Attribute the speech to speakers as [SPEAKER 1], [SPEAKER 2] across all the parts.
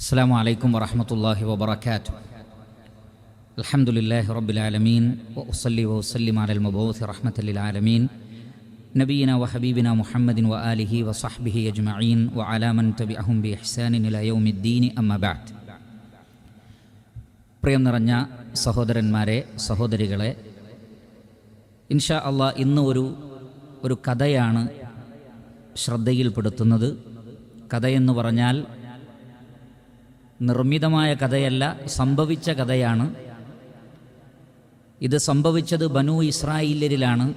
[SPEAKER 1] السلام عليكم ورحمة الله وبركاته الحمد لله رب العالمين وأصلي وأسلم على المبعوث رحمة للعالمين نبينا وحبيبنا محمد وآله وصحبه أجمعين وعلى من تبعهم بإحسان إلى يوم الدين أما بعد പ്രിയം നിറഞ്ഞ സഹോദരന്മാരെ സഹോദരികളെ ഇൻഷാ അള്ളാ ഇന്ന് ഒരു ഒരു കഥയാണ് ശ്രദ്ധയിൽപ്പെടുത്തുന്നത് കഥയെന്ന് പറഞ്ഞാൽ നിർമ്മിതമായ കഥയല്ല സംഭവിച്ച കഥയാണ്. ഇത് സംഭവിച്ചത് ബനു ഇസ്രായേലിലാണ്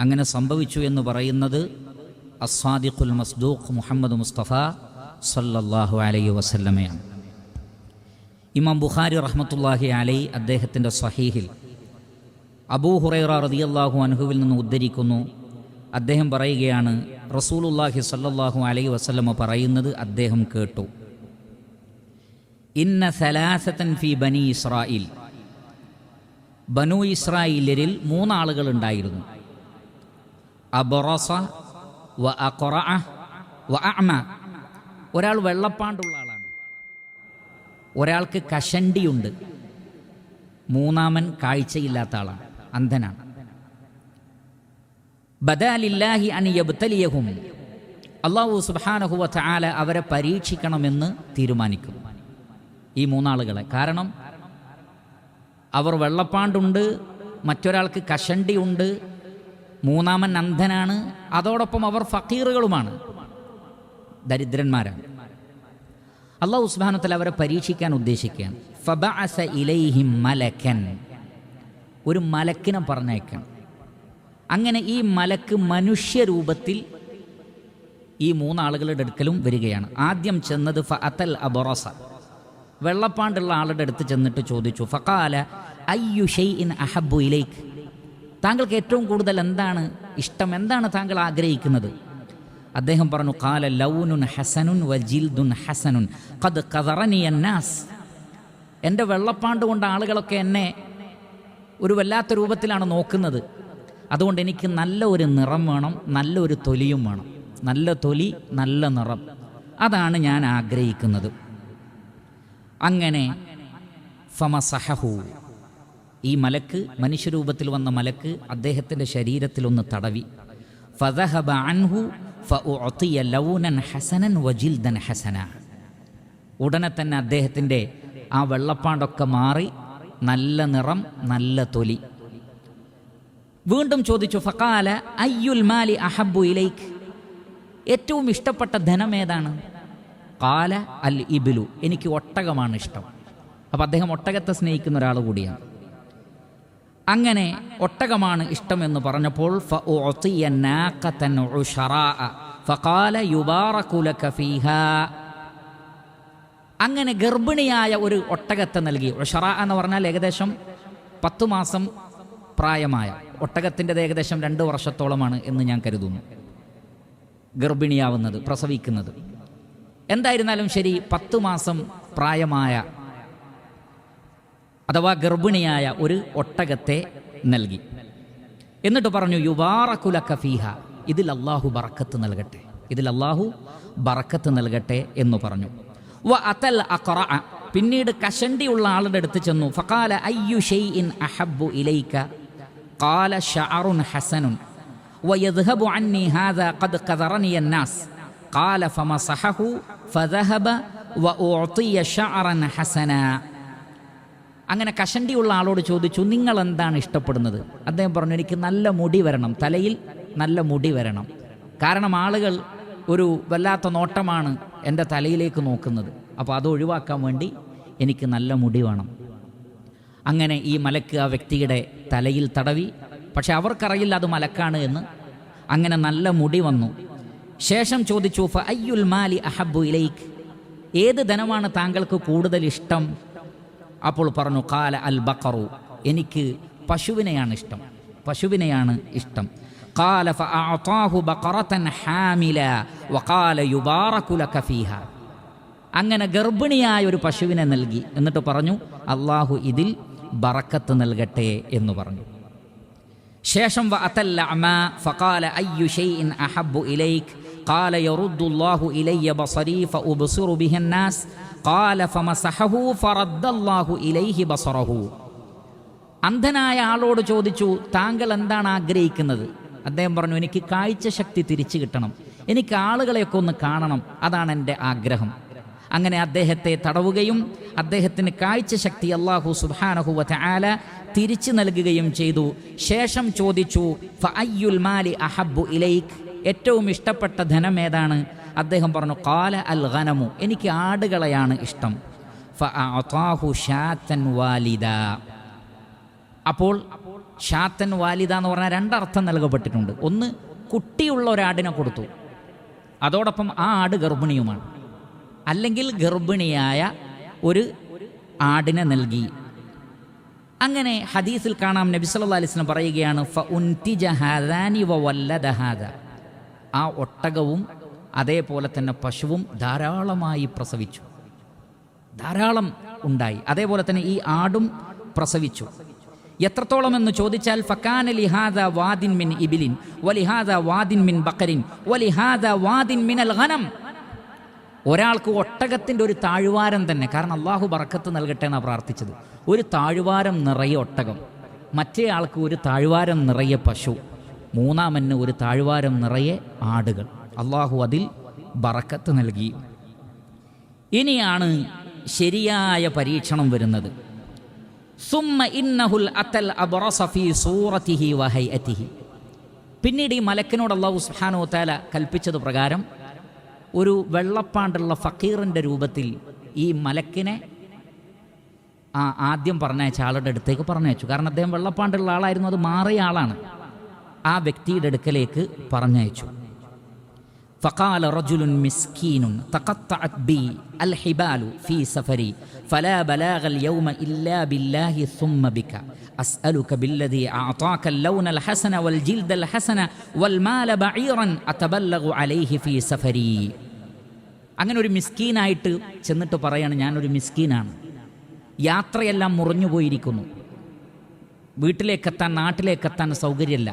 [SPEAKER 1] അങ്ങനെ സംഭവിച്ചു എന്ന് പറയുന്നത് അസ്വാദിഖുൽ മസ്ദൂഖ് മുഹമ്മദ് മുസ്തഫ സല്ലല്ലാഹു അലൈ വസല്ലമയാണ്. ഇമാം ബുഖാരി റഹ്മത്തുല്ലാഹി അലൈ അദ്ദേഹത്തിന്റെ സഹീഹിൽ അബൂ ഹുറൈറ റളിയല്ലാഹു അൻഹുവിൽ നിന്ന് ഉദ്ധരിക്കുന്നു. അദ്ദേഹം പറയുകയാണ് റസൂലുല്ലാഹി സല്ലല്ലാഹു അലൈ വസല്ലമ പറയുന്നത് അദ്ദേഹം കേട്ടു. ഇന്ന സലാസത്തൻ ഫി ബനി ഇസ്രായിൽ ബനു ഇസ്രായേലിൽ മൂന്നാളുകൾ ഉണ്ടായിരുന്നു അബറസ വ വ അഅമ. ഒരാൾ വെള്ളപ്പാണ്ടുള്ള ആളാണ്. ഒരാൾക്ക് കഷണ്ടിയുണ്ട്. മൂന്നാമൻ കാഴ്ചയില്ലാത്ത ആളാണ്. അന്ധനാണ്. ബദാലില്ലാഹി അനി യബ്തലിയഹും. അള്ളാഹു സുബ്ഹാനഹു വ തആല അവരെ പരീക്ഷിക്കണമെന്ന് തീരുമാനിക്കും ഈ മൂന്നാളുകളെ. കാരണം അവർ വെള്ളപ്പാണ്ടുണ്ട് മറ്റൊരാൾക്ക് കഷണ്ടി ഉണ്ട് മൂന്നാമൻ അന്ധനാണ് അതോടൊപ്പം അവർ ഫക്കീറുകളുമാണ് ദരിദ്രന്മാരാണ്. അള്ളാഹു ഉസ്ബാനത്തിൽ അവരെ പരീക്ഷിക്കാൻ ഉദ്ദേശിക്കുകയാണ്. ഫബഅസ ഇലൈഹിം മലക്കൻ. ഒരു മലക്കിനെ പറഞ്ഞയക്കണം. അങ്ങനെ ഈ മലക്ക് മനുഷ്യരൂപത്തിൽ ഈ മൂന്നാളുകളുടെ അടുക്കലും വരികയാണ്. ആദ്യം ചെന്നത് ഫ അതൽ അബറസ. വെള്ളപ്പാണ്ടുള്ള ആളുടെ അടുത്ത് ചെന്നിട്ട് ചോദിച്ചു ഫക്കാല അയ്യു ഷെയ്ഇൻ അഹബു ഇലേക്ക് താങ്കൾക്ക് ഏറ്റവും കൂടുതൽ എന്താണ് ഇഷ്ടം? എന്താണ് താങ്കൾ ആഗ്രഹിക്കുന്നത്? അദ്ദേഹം പറഞ്ഞു കാല ലൗനുൻ ഹസനുൻ വ ജിൽദുൻ ഹസനുൻ. കത് കതറനി അന്നാസ്. എന്റെ വെള്ളപ്പാണ്ട് കൊണ്ട് ആളുകളൊക്കെ എന്നെ ഒരു വല്ലാത്ത രൂപത്തിലാണ് നോക്കുന്നത്. അതുകൊണ്ട് എനിക്ക് നല്ല ഒരു നിറം വേണം നല്ലൊരു തൊലിയും വേണം. നല്ല തൊലി നല്ല നിറം. അതാണ് ഞാൻ ആഗ്രഹിക്കുന്നത്. അങ്ങനെ ഫമസഹു ഈ മലക്ക് മനുഷ്യരൂപത്തിൽ വന്ന മലക്ക് അദ്ദേഹത്തിന്റെ ശരീരത്തിലൊന്ന് തടവി. ഫദഹബ അൻഹു ലൗനൻ ഹസനൻ വജിൽദൻ ഹസന. ഉടനെ തന്നെ അദ്ദേഹത്തിന്റെ ആ വെള്ളപ്പാണ്ടൊക്കെ മാറി നല്ല നിറം നല്ല തൊലി. വീണ്ടും ചോദിച്ചു ഫക്കാല അയ്യുൽ മാലി അഹബു ഇലൈക്ക് ഏറ്റവും ഇഷ്ടപ്പെട്ട ധനം ഏതാണ്? കാല അൽ ഇബിലു. എനിക്ക് ഒട്ടകമാണ് ഇഷ്ടം. അപ്പം അദ്ദേഹം ഒട്ടകത്തെ സ്നേഹിക്കുന്ന ഒരാൾ കൂടിയാണ്. അങ്ങനെ ഒട്ടകമാണ് ഇഷ്ടമെന്ന് പറഞ്ഞപ്പോൾ അങ്ങനെ ഗർഭിണിയായ ഒരു ഒട്ടകത്തെ നൽകി. ഉഷറ എന്ന് പറഞ്ഞാൽ ഏകദേശം പത്തു മാസം പ്രായമായ ഒട്ടകത്തിന്റെത് ഏകദേശം രണ്ട് വർഷത്തോളമാണ് എന്ന് ഞാൻ കരുതുന്നു. ഗർഭിണിയാവുന്നത് പ്രസവിക്കുന്നത്. എന്തായിരുന്നാലും ശരി പത്തു മാസം പ്രായമായ അഥവാ ഗർഭിണിയായ ഒരു ഒട്ടകത്തെ നൽകി. എന്നിട്ട് പറഞ്ഞു യുവാറക്കുല കഫീഹ ഇതിൽ അള്ളാഹു ബറക്കത്ത് നൽകട്ടെ ഇതിൽ അള്ളാഹു ബറക്കത്ത് നൽകട്ടെ എന്ന് പറഞ്ഞു. വ അതൽ അക്ര പിന്നീട് കഷണ്ടിയുള്ള ആളുടെ അടുത്ത് ചെന്നു. ഫക്കാല അയ്യു ഷെയ് ഇൻ അഹബു ഇലൈക്ക കാല ഹസനുൻ. വയദ്ഹബു അന്നി ഹാദ ഖദ് ഖദറനി അന്നാസ് കാല ഫമസഹഹു ഫതഹബ വ ഓർത്തിയ ഷഅറൻ ഹസന. അങ്ങനെ കഷണ്ടിയുള്ള ആളോട് ചോദിച്ചു നിങ്ങൾ എന്താണ് ഇഷ്ടപ്പെടുന്നത്? അദ്ദേഹം പറഞ്ഞു എനിക്ക് നല്ല മുടി വരണം തലയിൽ നല്ല മുടി വരണം. കാരണം ആളുകൾ ഒരു വല്ലാത്ത നോട്ടമാണ് എന്റെ തലയിലേക്ക് നോക്കുന്നത്. അപ്പോൾ അത് ഒഴിവാക്കാൻ വേണ്ടി എനിക്ക് നല്ല മുടി വേണം. അങ്ങനെ ഈ മലക്ക് ആ വ്യക്തിയുടെ തലയിൽ തടവി. പക്ഷെ അവർക്കറിയില്ല അത് മലക്കാണ് എന്ന്. അങ്ങനെ നല്ല മുടി വന്നു. ശേഷം ചോദിച്ചു ഫ അയ്യുൽ മാലി അഹബു ഇലൈക്ക് ഏത് ധനമാണ് താങ്കൾക്ക് കൂടുതൽ ഇഷ്ടം? അപ്പോൾ പറഞ്ഞു കാല അൽ ബക്കറു എനിക്ക് പശുവിനെയാണ് ഇഷ്ടം പശുവിനെയാണ് ഇഷ്ടം. കാല ഫാഹു ബക്കറത്തൻ ഹാമില യുബാറകു യുബാറക്കുല കഫീഹ അങ്ങനെ ഗർഭിണിയായ ഒരു പശുവിനെ നൽകി. എന്നിട്ട് പറഞ്ഞു അള്ളാഹു ഇതിൽ ബറക്കത്ത് നൽകട്ടെ എന്ന് പറഞ്ഞു. ശേഷം വ അതല്ല അമ ഫകാല അയ്യു ഷെയ്ൻ അഹബ്ബു ഇലൈക്ക് قال يرد الله إلي بصري فأبصر به الناس قال فمسحه فرد الله إليه بصره അന്ധനായ ആളോട് ചോദിച്ചു താങ്കൾ എന്താണ് ആഗ്രഹിക്കുന്നത് അദ്ദേഹം പറഞ്ഞു എനിക്ക് കാഴ്ച ശക്തി തിരിച്ചു കിട്ടണം എനിക്ക് ആളുകളെയൊക്കെ ഒന്ന് കാണണം അതാണ് എൻ്റെ ആഗ്രഹം അങ്ങനെ അദ്ദേഹത്തെ തടവുകയും അദ്ദേഹത്തിന് കാഴ്ച ശക്തി അള്ളാഹു സുബാനഹുവ ആല തിരിച്ചു നൽകുകയും ചെയ്തു ശേഷം ചോദിച്ചു ഫഅയ്യുൽ മാലി അഹബ്ബു ഇലൈക് ഏറ്റവും ഇഷ്ടപ്പെട്ട ധനം ഏതാണ്? അദ്ദേഹം പറഞ്ഞു കാല അൽ ഖനമു എനിക്ക് ആടുകളെയാണ് ഇഷ്ടം. വാലിദ. അപ്പോൾ ഷാത്തൻ വാലിദ എന്ന് പറഞ്ഞാൽ രണ്ടർത്ഥം നൽകപ്പെട്ടിട്ടുണ്ട്. ഒന്ന് കുട്ടിയുള്ള ഒരാടിനെ കൊടുത്തു. അതോടൊപ്പം ആ ആട് ഗർഭിണിയുമാണ്. അല്ലെങ്കിൽ ഗർഭിണിയായ ഒരു ആടിനെ നൽകി. അങ്ങനെ ഹദീസിൽ കാണാം നബി സല്ലല്ലാഹു അലൈഹി വസല്ലം പറയുകയാണ് ഫ ഉൻതിജ ഹാദാനി വല്ലദ ഹാദ. ആ ഒട്ടകവും അതേപോലെ തന്നെ പശുവും ധാരാളമായി പ്രസവിച്ചു. ധാരാളം ഉണ്ടായി. അതേപോലെ തന്നെ ഈ ആടും പ്രസവിച്ചു. എത്രത്തോളം എന്ന് ചോദിച്ചാൽ ഫക്കാന ലിഹാദ വാദിൻ മിൻ ഇബിലിൻ വലിഹാദ വാദിൻ മിൻ ബക്കരിൻ വലിഹാദ വാദിൻ മിനൽ ഖനം. ഒരാൾക്ക് ഒട്ടകത്തിന്റെ ഒരു താഴ്വാരം തന്നെ കാരണം അള്ളാഹു ബറക്കത്ത് നൽകട്ടെ എന്നാണ് പ്രാർത്ഥിച്ചത്. ഒരു താഴ്വാരം നിറയെ ഒട്ടകം മറ്റേ ആൾക്ക് ഒരു താഴ്വാരം നിറയെ പശു. മൂന്നാമന് ഒരു താഴ്വാരം നിറയെ ആടുകൾ. അള്ളാഹു അതിൽ ബറക്കത്ത് നൽകി. ഇനിയാണ് ശരിയായ പരീക്ഷണം വരുന്നത്. ഇന്നഹുൽ സൂറത്തിഹി പിന്നീട് ഈ മലക്കിനോട് അള്ളാഹു സുബ്ഹാനഹു വതആല കൽപ്പിച്ചത് പ്രകാരം ഒരു വെള്ളപ്പാണ്ടുള്ള ഫക്കീറിന്റെ രൂപത്തിൽ ഈ മലക്കിനെ ആ ആദ്യം പറഞ്ഞയച്ച ആളുടെ അടുത്തേക്ക് പറഞ്ഞയച്ചു. കാരണം അദ്ദേഹം വെള്ളപ്പാണ്ടുള്ള ആളായിരുന്നു അത് മാറിയ ആളാണ്. ആ വ്യക്തിയുടെ അടുക്കലേക്ക് പറഞ്ഞയച്ചു فقال رجل مسكين تقطعت بي الحبال في سفري فلا بلاغ اليوم إلا بالله ثم بك أسألك بالذي أعطاك اللون الحسن والجلد الحسن والمال بعيرا أتبلغ عليه في سفري അങ്ങനെ ഒരു മിസ്കീനായിട്ട് ചെന്നിട്ട് പറയാണ് ഞാനൊരു മിസ്കീനാണ് യാത്രയെല്ലാം മുറിഞ്ഞു പോയിരിക്കുന്നു വീട്ടിലേക്കെത്താൻ നാട്ടിലേക്കെത്താൻ സൗകര്യമില്ല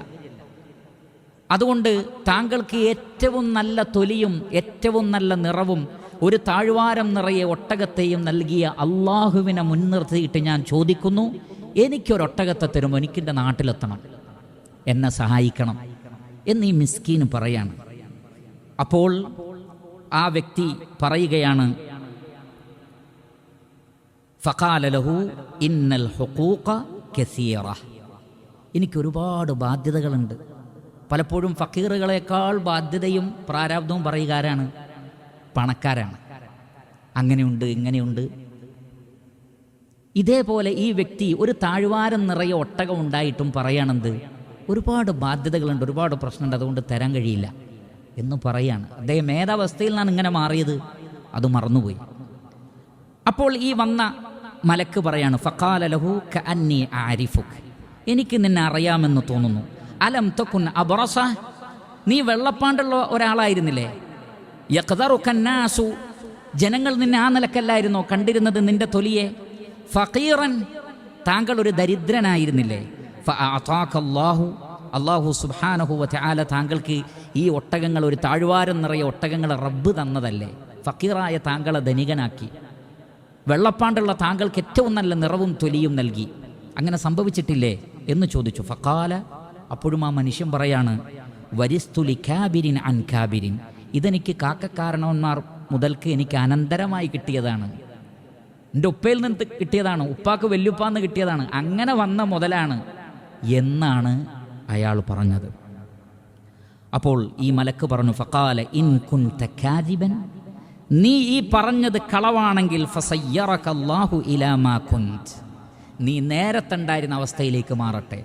[SPEAKER 1] അതുകൊണ്ട് താങ്കൾക്ക് ഏറ്റവും നല്ല തൊലിയും ഏറ്റവും നല്ല നിറവും ഒരു താഴ്വാരം നിറയെ ഒട്ടകത്തെയും നൽകിയ അള്ളാഹുവിനെ മുൻനിർത്തിയിട്ട് ഞാൻ ചോദിക്കുന്നു എനിക്കൊരൊട്ടകത്തെ തരും എനിക്കെന്റെ നാട്ടിലെത്തണം എന്നെ സഹായിക്കണം എന്ന് ഈ മിസ്കീന് പറയാണ്. അപ്പോൾ ആ വ്യക്തി പറയുകയാണ് ഫഖാലലഹു ഇന്നൽ ഹുക്കൂക്ക കസീറ. എനിക്ക് ഒരുപാട് ബാധ്യതകളുണ്ട്. പലപ്പോഴും ഫക്കീറുകളെക്കാൾ ബാധ്യതയും പ്രാരാബ്ദവും പറയുക ആരാണ് പണക്കാരാണ്. അങ്ങനെയുണ്ട് ഇങ്ങനെയുണ്ട്. ഇതേപോലെ ഈ വ്യക്തി ഒരു താഴ്വാരം നിറയെ ഒട്ടകം ഉണ്ടായിട്ടും പറയണത് ഒരുപാട് ബാധ്യതകളുണ്ട് ഒരുപാട് പ്രശ്നമുണ്ട് അതുകൊണ്ട് തരാൻ കഴിയില്ല എന്ന് പറയാണ്. അദ്ദേഹം ഏതവസ്ഥയിൽ നിന്നാണ് ഇങ്ങനെ മാറിയത് അത് മറന്നുപോയി. അപ്പോൾ ഈ വന്ന മലക്ക് പറയാണ് ഫക്കാലഹു ക അന്നി ആരിഫുക്. എനിക്ക് നിന്നെ അറിയാമെന്ന് തോന്നുന്നു. അലം തൊക്കുൻ അബറസ. നീ വെള്ളപ്പാണ്ടുള്ള ഒരാളായിരുന്നില്ലേ? യഖ്ദറുക്കന്നാസു ജനങ്ങൾ നിന്നെ ആ നിലക്കല്ലായിരുന്നോ? കണ്ടിരുന്നത് നിന്റെ തൊലിയെ? ഫക്കീറൻ താങ്കൾ ഒരു ദരിദ്രനായിരുന്നില്ലേ? അള്ളാഹു അള്ളാഹു സുബാനഹു ആല താങ്കൾക്ക് ഈ ഒട്ടകങ്ങൾ ഒരു താഴ്വാരം നിറയെ ഒട്ടകങ്ങൾ റബ്ബ് തന്നതല്ലേ? ഫക്കീറായ താങ്കളെ ധനികനാക്കി. വെള്ളപ്പാണ്ടുള്ള താങ്കൾക്ക് ഏറ്റവും നല്ല നിറവും തൊലിയും നൽകി. അങ്ങനെ സംഭവിച്ചിട്ടില്ലേ? എന്ന് ചോദിച്ചു. ഫക്കാല അപ്പോഴും ആ മനുഷ്യൻ പറയാണ് വരിസ്തുലി കാബിരിൻ അൻ കാബിരിൻ ഇതെനിക്ക് കാക്കക്കാരണവന്മാർ മുതൽക്ക് എനിക്ക് അനന്തരമായി കിട്ടിയതാണ്. എന്റെ ഉപ്പയിൽ നിന്ന് കിട്ടിയതാണ് ഉപ്പാക്ക് വല്യുപ്പാന്ന് കിട്ടിയതാണ് അങ്ങനെ വന്ന മുതലാണ് എന്നാണ് അയാൾ പറഞ്ഞത്. അപ്പോൾ ഈ മലക്ക് പറഞ്ഞു ഫക്കാല ഇൻ കുൻ കാദിബൻ നീ ഈ പറഞ്ഞത് കളവാണെങ്കിൽ ഫസയ്യറക്കല്ലാഹു ഇലാമാ നീ നേരത്തുണ്ടായിരുന്ന അവസ്ഥയിലേക്ക് മാറട്ടെ.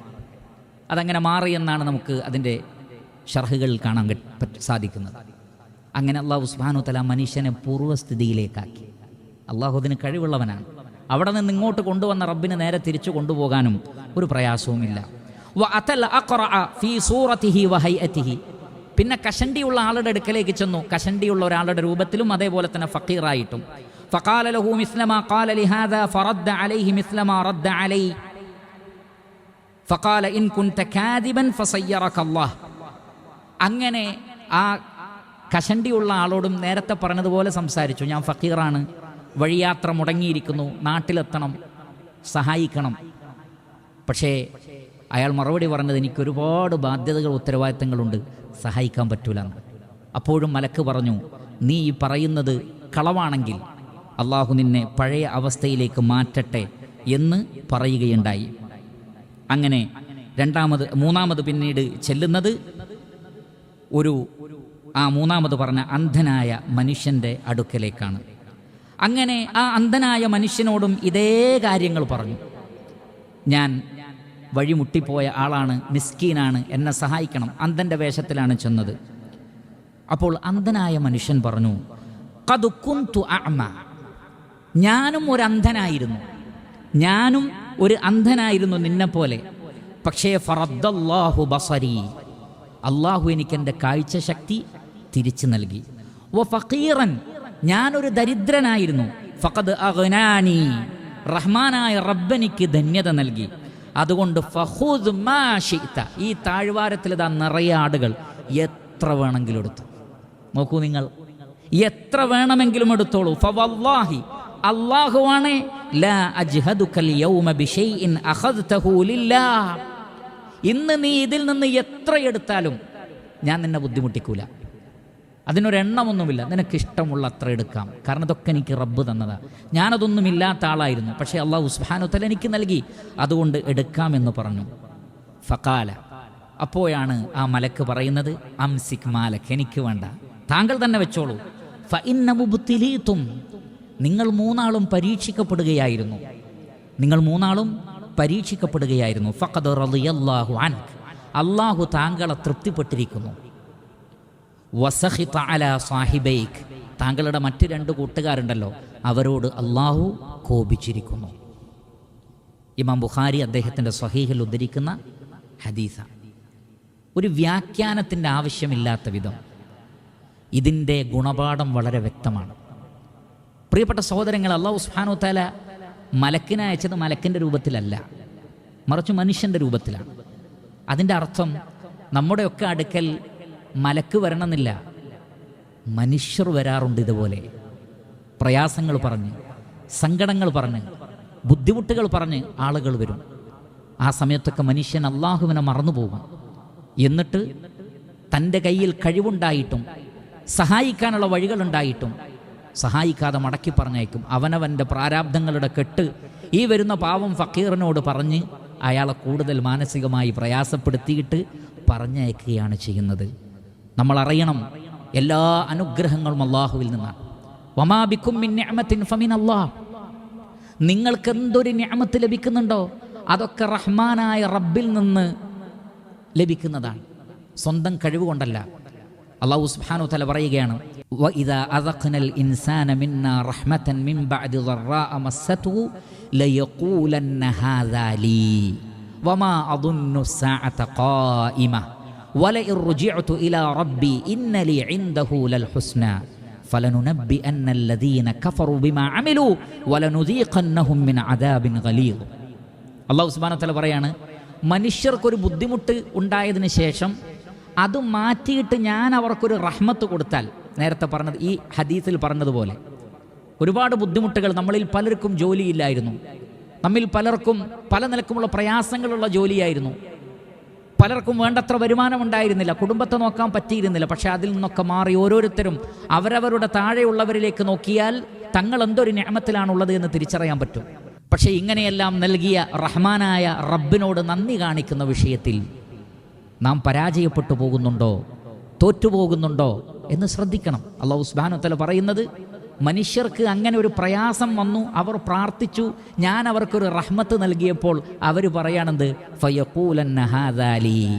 [SPEAKER 1] അതങ്ങനെ മാറിയെന്നാണ് നമുക്ക് അതിന്റെ ഷർഹുകളിൽ കാണാൻ സാധിക്കുന്നത്. അങ്ങനെ അള്ളാഹു സുബാനു തല മനുഷ്യനെ പൂർവസ്ഥിതിയിലേക്കാക്കി അള്ളാഹുദിന് കഴിവുള്ളവനാണ്. അവിടെ നിന്ന് ഇങ്ങോട്ട് കൊണ്ടുവന്ന റബ്ബിന് നേരെ തിരിച്ചു കൊണ്ടുപോകാനും ഒരു പ്രയാസവുമില്ല. പിന്നെ കഷണ്ടിയുള്ള ആളുടെ അടുക്കലേക്ക് ചെന്നു. കഷണ്ടിയുള്ള ഒരാളുടെ രൂപത്തിലും അതേപോലെ തന്നെ ഫക്കീറായിട്ടും ഫക്കാലലഹു മിസ്ലമ കാലലിഹാദ ഫറദ്ദ അലൈഹി മിസ്ലമ റദ്ദ അലൈ. ഫക്കാല ഇൻ കുൻത കാദിബൻ ഫസയ്യറക്കല്ലാ അങ്ങനെ ആ കഷണ്ടിയുള്ള ആളോടും നേരത്തെ പറഞ്ഞതുപോലെ സംസാരിച്ചു. ഞാൻ ഫക്കീറാണ് വഴിയാത്ര മുടങ്ങിയിരിക്കുന്നു. നാട്ടിലെത്തണം. സഹായിക്കണം. പക്ഷേ അയാൾ മറുപടി പറഞ്ഞത് എനിക്ക് ഒരുപാട് ബാധ്യതകൾ ഉത്തരവാദിത്തങ്ങളുണ്ട്. സഹായിക്കാൻ പറ്റൂല അപ്പോഴും മലക്ക് പറഞ്ഞു നീ ഈ പറയുന്നത് കളവാണെങ്കിൽ അള്ളാഹു നിന്നെ പഴയ അവസ്ഥയിലേക്ക് മാറ്റട്ടെ എന്ന് പറയുകയുണ്ടായി. അങ്ങനെ രണ്ടാമത് മൂന്നാമത് പിന്നീട് ചെല്ലുന്നത് ഒരു ആ മൂന്നാമത് പറഞ്ഞ അന്ധനായ മനുഷ്യന്റെ അടുക്കലേക്കാണ്. അങ്ങനെ ആ അന്ധനായ മനുഷ്യനോടും ഇതേ കാര്യങ്ങൾ പറഞ്ഞു. ഞാൻ വഴിമുട്ടിപ്പോയ ആളാണ് മിസ്കീനാണ് എന്നെ സഹായിക്കണം അന്ധന്റെ വേഷത്തിലാണ് ചെന്നത്. അപ്പോൾ അന്ധനായ മനുഷ്യൻ പറഞ്ഞു "ഖദ് കുന്തു അഅമ." ഞാനും ഒരു അന്ധനായിരുന്നു. ഞാനും ഒരു അന്ധനായിരുന്നു നിന്നെപ്പോലെ പക്ഷേ ഫറദ്ദല്ലാഹു ബസരി. അള്ളാഹു എനിക്ക് എന്റെ കാഴ്ച ശക്തി തിരിച്ചു നൽകി. ഓ ഫക്കീറൻ ഞാനൊരു ദരിദ്രനായിരുന്നു. ഫഖദ് അഗ്നാനി. റഹ്മാനായ റബ്ബനിക്ക് ധന്യത നൽകി. അതുകൊണ്ട് ഫഹൂദ് മാഷിത്ത ഈ താഴ്വാരത്തിൽ ഇതാ നിറയെ ആടുകൾ. എത്ര വേണമെങ്കിലും എടുത്തു. നോക്കൂ നിങ്ങൾ. എത്ര വേണമെങ്കിലും എടുത്തോളൂ. ഫവല്ലാഹി. അല്ലാഹുവാണ് ലാ അജ്ഹദുക്കൽ യൗമ ബിശൈഇൻ അഖദ്തഹു ലില്ലാ. ഇന്ന് നീ ഇതിൽ നിന്ന് എത്ര എടുത്താലും ഞാൻ നിന്നെ ബുദ്ധിമുട്ടിക്കൂല. അതിനൊരെണ്ണമൊന്നുമില്ല. നിനക്ക് ഇഷ്ടമുള്ള അത്ര എടുക്കാം. കാരണം ഇതൊക്കെ എനിക്ക് റബ്ബ് തന്നതാ. ഞാനതൊന്നും ഇല്ലാത്ത ആളായിരുന്നു. പക്ഷേ അള്ളാഹു സുബ്ഹാനഹു എനിക്ക് നൽകി. അതുകൊണ്ട് എടുക്കാമെന്ന് പറഞ്ഞു. ഫക്കാല അപ്പോഴാണ് ആ മലക്ക് പറയുന്നത് അംസിക് മാലക് എനിക്ക് വേണ്ട. താങ്കൾ തന്നെ വെച്ചോളൂ. നിങ്ങൾ മൂന്നാളും പരീക്ഷിക്കപ്പെടുകയായിരുന്നു. നിങ്ങൾ മൂന്നാളും പരീക്ഷിക്കപ്പെടുകയായിരുന്നു. ഫഖദ് റളിയല്ലാഹു അൻക് അള്ളാഹു താങ്കളെ തൃപ്തിപ്പെട്ടിരിക്കുന്നു. വസഹിത അല സാഹിബൈക്ക്. താങ്കളുടെ മറ്റു രണ്ട് കൂട്ടുകാരുണ്ടല്ലോ അവരോട് അള്ളാഹു കോപിച്ചിരിക്കുന്നു. ഇമാം ബുഖാരി അദ്ദേഹത്തിന്റെ സ്വഹീഹിൽ ഉദ്ധരിക്കുന്ന ഹദീസ. ഒരു വ്യാഖ്യാനത്തിന്റെ ആവശ്യമില്ലാത്ത വിധം ഇതിന്റെ ഗുണപാഠം വളരെ വ്യക്തമാണ്. പ്രിയപ്പെട്ട സഹോദരങ്ങൾ അള്ളാഹു സുബ്ഹാനഹു താല മലക്കിനെ അയച്ചത് മലക്കിന്റെ രൂപത്തിലല്ല. മറിച്ച് മനുഷ്യന്റെ രൂപത്തിലാണ്. അതിന്റെ അർത്ഥം നമ്മുടെയൊക്കെ അടുക്കൽ മലക്ക് വരണമെന്നില്ല മനുഷ്യർ വരാറുണ്ട് ഇതുപോലെ. പ്രയാസങ്ങൾ പറഞ്ഞ് സങ്കടങ്ങൾ പറഞ്ഞ് ബുദ്ധിമുട്ടുകൾ പറഞ്ഞ് ആളുകൾ വരും. ആ സമയത്തൊക്കെ മനുഷ്യൻ അള്ളാഹുവിനെ മറന്നുപോകും എന്നിട്ട് തന്റെ കയ്യിൽ കഴിവുണ്ടായിട്ടും സഹായിക്കാനുള്ള വഴികളുണ്ടായിട്ടും സഹായിക്കാതെ മടക്കി പറഞ്ഞേക്കും അവനവന്റെ പ്രാരാബ്ദങ്ങളുടെ കെട്ട് ഈ വരുന്ന പാവം ഫക്കീറിനോട് പറഞ്ഞ് അയാളെ കൂടുതൽ മാനസികമായി പ്രയാസപ്പെടുത്തിയിട്ട് പറഞ്ഞയക്കുകയാണ് ചെയ്യുന്നത്. നമ്മൾ അറിയണം എല്ലാ അനുഗ്രഹങ്ങളും അള്ളാഹുവിൽ നിന്നാണ്. വമാബിക്കും നിങ്ങൾക്ക് എന്തൊരു ഞാമത്ത് ലഭിക്കുന്നുണ്ടോ? അതൊക്കെ റഹ്മാനായ റബ്ബിൽ നിന്ന് ലഭിക്കുന്നതാണ്. സ്വന്തം കഴിവ് കൊണ്ടല്ല അള്ളാഹു സുബ്ഹാനഹു തല പറയുകയാണ് وَإِذَا أَذَقْنَا الْإِنسَانَ مِنَّا رَحْمَةً مِنْ بَعْدِ ضَرَّاءَ مَسَّتْهُ لَيَقُولَنَّ هَذَا لِي وَمَا أَظُنُّ السَّاعَةَ قَائِمَةً وَلَئِن رُجِعْتُ إِلَى رَبِّي إِنَّ لِي عِندَهُ لَلْحُسْنَى فَلَنُنَبِّئَنَّ الَّذِينَ كَفَرُوا بِمَا عَمِلُوا وَلَنُذِيقَنَّهُم مِّنْ عَذَابٍ غَلِيظٍ അള്ളാഹു സുബ്ഹാനഹു തആല പറയാണ് മനുഷ്യർക്കൊരു ബുദ്ധിമുട്ട് ഉണ്ടായതിനു ശേഷം അത് മാറ്റിയിട്ട് ഞാൻ അവർക്കൊരു റഹ്മത്ത് കൊടുത്താൽ നേരത്തെ പറഞ്ഞത് ഈ ഹദീസിൽ പറഞ്ഞതുപോലെ ഒരുപാട് ബുദ്ധിമുട്ടുകൾ നമ്മളിൽ പലർക്കും ജോലിയില്ലായിരുന്നു. നമ്മിൽ പലർക്കും പല നിലക്കുമുള്ള പ്രയാസങ്ങളുള്ള ജോലിയായിരുന്നു. പലർക്കും വേണ്ടത്ര വരുമാനം ഉണ്ടായിരുന്നില്ല കുടുംബത്തെ നോക്കാൻ പറ്റിയിരുന്നില്ല പക്ഷെ അതിൽ നിന്നൊക്കെ മാറി ഓരോരുത്തരും അവരവരുടെ താഴെയുള്ളവരിലേക്ക് നോക്കിയാൽ തങ്ങൾ എന്തൊരു ഞാമത്തിലാണുള്ളത് എന്ന് തിരിച്ചറിയാൻ പറ്റും. പക്ഷേ ഇങ്ങനെയെല്ലാം നൽകിയ റഹ്മാനായ റബ്ബിനോട് നന്ദി കാണിക്കുന്ന വിഷയത്തിൽ നാം പരാജയപ്പെട്ടു പോകുന്നുണ്ടോ? തോറ്റുപോകുന്നുണ്ടോ എന്ന് ശ്രദ്ധിക്കണം. അള്ളാഹു സുബാനുത്തല പറയുന്നത് മനുഷ്യർക്ക് അങ്ങനെ ഒരു പ്രയാസം വന്നു അവർ പ്രാർത്ഥിച്ചു ഞാൻ അവർക്കൊരു റഹ്മത്ത് നൽകിയപ്പോൾ അവർ പറയാണെന്ത് ഫയക്കൂലി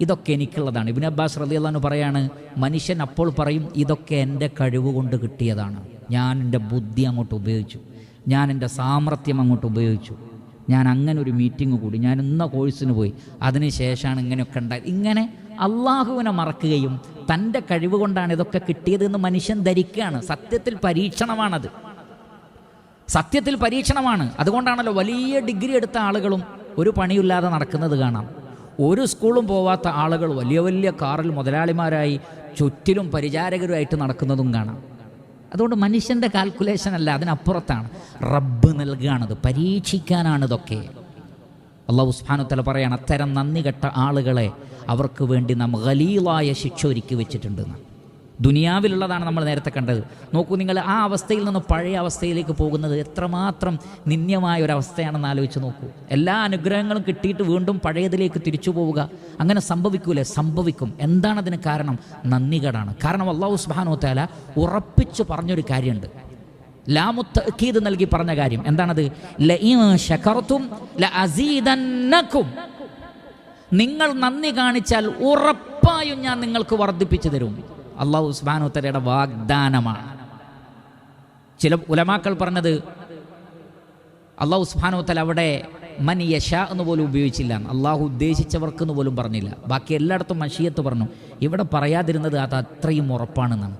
[SPEAKER 1] ഇതൊക്കെ എനിക്കുള്ളതാണ്. ഇബിൻ അബ്ബാസ് റലിയല്ലാന്ന് പറയാണ് മനുഷ്യൻ അപ്പോൾ പറയും ഇതൊക്കെ എന്റെ കഴിവ് കൊണ്ട് കിട്ടിയതാണ്. ഞാൻ എന്റെ ബുദ്ധി അങ്ങോട്ട് ഉപയോഗിച്ചു. ഞാൻ എന്റെ സാമർഥ്യം അങ്ങോട്ട് ഉപയോഗിച്ചു. ഞാൻ അങ്ങനെ ഒരു മീറ്റിംഗ് കൂടി. ഞാൻ ഇന്ന കോഴ്സിന് പോയി അതിനുശേഷമാണ് ഇങ്ങനെയൊക്കെ ഉണ്ടായത്. ഇങ്ങനെ അള്ളാഹുവിനെ മറക്കുകയും തന്റെ കഴിവ് കൊണ്ടാണ് ഇതൊക്കെ കിട്ടിയതെന്ന് മനുഷ്യൻ ധരിക്കുകയാണ്. സത്യത്തിൽ പരീക്ഷണമാണത്. സത്യത്തിൽ പരീക്ഷണമാണ്. അതുകൊണ്ടാണല്ലോ വലിയ ഡിഗ്രി എടുത്ത ആളുകളും ഒരു പണിയില്ലാതെ നടക്കുന്നത് കാണാം. ഒരു സ്കൂളും പോവാത്ത ആളുകൾ വലിയ വലിയ കാറിൽ മുതലാളിമാരായി ചുറ്റിലും പരിചാരകരുമായിട്ട് നടക്കുന്നതും കാണാം. അതുകൊണ്ട് മനുഷ്യന്റെ കാൽക്കുലേഷൻ അല്ല അതിനപ്പുറത്താണ്. റബ്ബ് നൽകുകയാണത് പരീക്ഷിക്കാനാണിതൊക്കെ. അള്ളാഹു സുബ്ഹാനഹു പറയാണ് അത്തരം നന്ദി കെട്ട ആളുകളെ അവർക്ക് വേണ്ടി നാം ഖലീലായ ശിക്ഷ ഒരുക്കി വെച്ചിട്ടുണ്ടെന്ന് ദുനിയാവിലുള്ളതാണ് നമ്മൾ നേരത്തെ കണ്ടത്. നോക്കൂ നിങ്ങൾ ആ അവസ്ഥയിൽ നിന്ന് പഴയ അവസ്ഥയിലേക്ക് പോകുന്നത് എത്രമാത്രം നിന്ദ്യമായ ഒരു അവസ്ഥയാണെന്ന് ആലോചിച്ച് നോക്കൂ. എല്ലാ അനുഗ്രഹങ്ങളും കിട്ടിയിട്ട് വീണ്ടും പഴയതിലേക്ക് തിരിച്ചു പോവുക. അങ്ങനെ സംഭവിക്കൂലേ? സംഭവിക്കും. എന്താണ് അതിന് കാരണം? നന്ദികേടാണ്. കാരണം അള്ളാഹു സുബ്ഹാനഹു തആല ഉറപ്പിച്ചു പറഞ്ഞൊരു കാര്യമുണ്ട്. ലാമുത്തീദ് നൽകി പറഞ്ഞ കാര്യം എന്താണത്? നിങ്ങൾ നന്ദി കാണിച്ചാൽ ഉറപ്പായും ഞാൻ നിങ്ങൾക്ക് വർദ്ധിപ്പിച്ചു തരും. അള്ളാഹു ഉസ്മാനുത്തരയുടെ വാഗ്ദാനമാണ്. ചില ഉലമാക്കൾ പറഞ്ഞത് അള്ളാഹു ഉസ്മാനുത്തല അവിടെ മൻ യശ എന്ന് പോലും ഉപയോഗിച്ചില്ല. അള്ളാഹു ഉദ്ദേശിച്ചവർക്ക് എന്ന് പോലും പറഞ്ഞില്ല. ബാക്കി എല്ലായിടത്തും മഷിയത്ത് പറഞ്ഞു ഇവിടെ പറയാതിരുന്നത് അത് അത്രയും ഉറപ്പാണെന്നാണ്.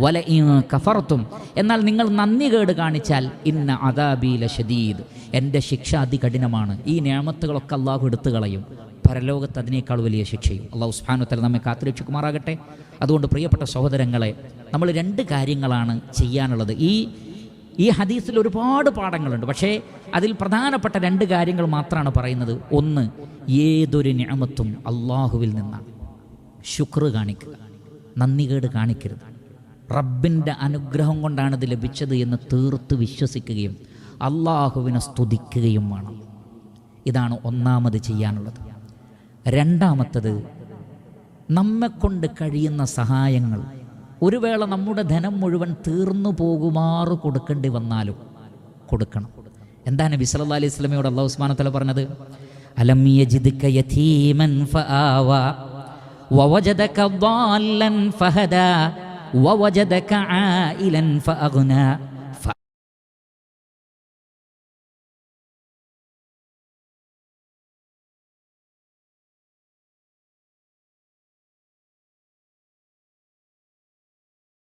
[SPEAKER 1] വലഇൻ കഫർത്തും എന്നാൽ നിങ്ങൾ നന്ദി കേട് കാണിച്ചാൽ ഇന്ന അദാബി ലശദീദ് എന്റെ ശിക്ഷ അതികഠിനമാണ്. ഈ നിയമത്തുകളൊക്കെ അള്ളാഹു എടുത്തു കളയും. പരലോകത്ത് അതിനേക്കാൾ വലിയ ശിക്ഷയും. അള്ളാഹു സുബ്ഹാനഹു നമ്മെ കാത്തിരക്ഷിക്കുമാറാകട്ടെ. അതുകൊണ്ട് പ്രിയപ്പെട്ട സഹോദരങ്ങളെ നമ്മൾ രണ്ട് കാര്യങ്ങളാണ് ചെയ്യാനുള്ളത്. ഈ ഈ ഹദീസിൽ ഒരുപാട് പാഠങ്ങളുണ്ട്. പക്ഷേ അതിൽ പ്രധാനപ്പെട്ട രണ്ട് കാര്യങ്ങൾ മാത്രമാണ് പറയുന്നത്. ഒന്ന് ഏതൊരു ഞാമത്തും അള്ളാഹുവിൽ നിന്നാണ്. ശുക്ർ കാണിക്കുക. നന്ദികേട് കാണിക്കരുത്. റബ്ബിന്റെ അനുഗ്രഹം കൊണ്ടാണ് ഇത് ലഭിച്ചത് എന്ന് തീർത്ത് വിശ്വസിക്കുകയും അള്ളാഹുവിനെ സ്തുതിക്കുകയും വേണം. ഇതാണ് ഒന്നാമത് ചെയ്യാനുള്ളത്. രണ്ടാമത്തത് നമ്മെക്കൊണ്ട് കഴിയുന്ന സഹായങ്ങൾ. ഒരു വേള നമ്മുടെ ധനം മുഴുവൻ തീർന്നു പോകുമാറ് കൊടുക്കേണ്ടി വന്നാലും കൊടുക്കണം. എന്താണ് നബി അലൈഹി സ്വലമയോട് അള്ളാഹു ഉസ്മാന തല പറഞ്ഞത്? അലം ووجدك عائلا فأغنى.